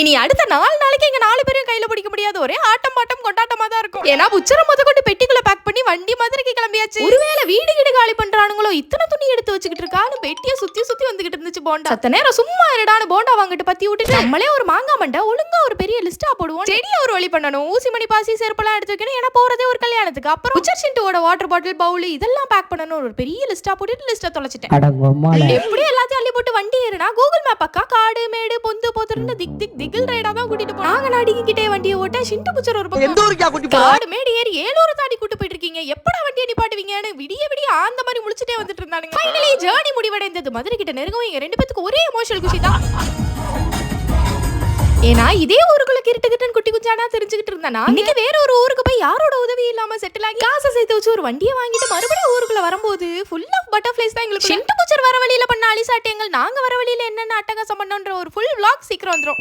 இனி அடுத்த நாலு நாளைக்கு எங்க நாலு பேரும் கையில பிடிக்க முடியாது. ஒரே ஆட்டம் பாட்டம் கொண்டாட்டமா தான் இருக்கும். ஏன்னா உச்சரம் முத கொண்டு பெட்டிக்குள்ள பேக் பண்ணி வண்டி மதுரைக்கு கிளம்பியாச்சு. ஒருவேளை வீடு வீடு காலி பண்றானுங்களோ இத்தனை துணி எடுத்து வச்சுக்கிட்டு இருக்கான்னு பெட்டியை சுத்தி சுத்தி வந்துகிட்டு இருந்துச்சு போண்டா. சத்த நேரம் சும்மா இருடான்னு போண்டா வாங்கிட்டு பத்தி விட்டுட்டு நம்மளே ஒரு மாங்காய் மண்டை ஒழுங்கா ஒரு பெரிய லிஸ்டா போடுவோம். செடியை ஒரு வழி பண்ணணும். ஊசி மணி பாசி செருப்பெல்லாம் எடுத்து வைக்கணும். ஏன்னா போறதே ஒரு கல்யாணத்துக்கு. அப்புறம் உச்சர் சிண்டுவோட வாட்டர் பாட்டில் பவுல் இதெல்லாம் பேக் பண்ணணும். ஒரு பெரிய லிஸ்டா போட்டுட்டு லிஸ்ட்டை தொலைச்சிட்டேன். எப்படி எல்லாத்தையும் அள்ளி போட்டு வண்டி ஏறுனா கூகுள் மேப் அக்கா காடு மேடு பொதுன்னு திக் திக் திகில் ரைடா தான் கூட்டிட்டு போனாங்க நாங்க நடிக்கிட்டே வண்டியை ஓட்ட சிண்டு புச்சர் ஒரு பக்கம். எந்த ஊருக்கா குட்டி போ காடு மேடு ஏறி ஏலூர் தாண்டி கூட்டு போயிட்டு இருக்கீங்க எப்படா வண்டியை நிப்பாட்டுவீங்கன்னு விடிய விடிய அந்த மாதிரி முழிச்சிட்டே வந்துட்டு இருந்தானுங்க. ஃபைனலி ஜேர்னி முடிவடைந்தது. மதுரை கிட்ட நெருங்கவும் எங்க ரெண்டு பேத்துக்கு ஒரே எமோஷனல் குஷி தான். ஏன்னா இதே ஊருக்குள்ள கிருட்டுக்கிட்டுன்னு குட்டி குஞ்சானா தெரிஞ்சுக்கிட்டு இருந்தானா? இன்னைக்கு வேற ஒரு ஊருக்கு போய் யாரோட இல்லாம செட்டில் ஆகி காசை சேர்த்து வச்சு ஒரு வண்டியை வாங்கிட்டு மறுபடியும் ஊருக்குள்ள வரும்போது ஃபுல் ஆஃப் பட்டர்ஃபிளைஸ் தான் எங்களுக்கு சென்ட் பூச்சர் வர வழியில பண்ண அலிசாட்டியங்கள் நாங்க வர வழியில என்னென்ன அட்டகாசம் பண்ணோன்ற ஒரு ஃபுல் vlog சீக்கிரம் வந்துடும்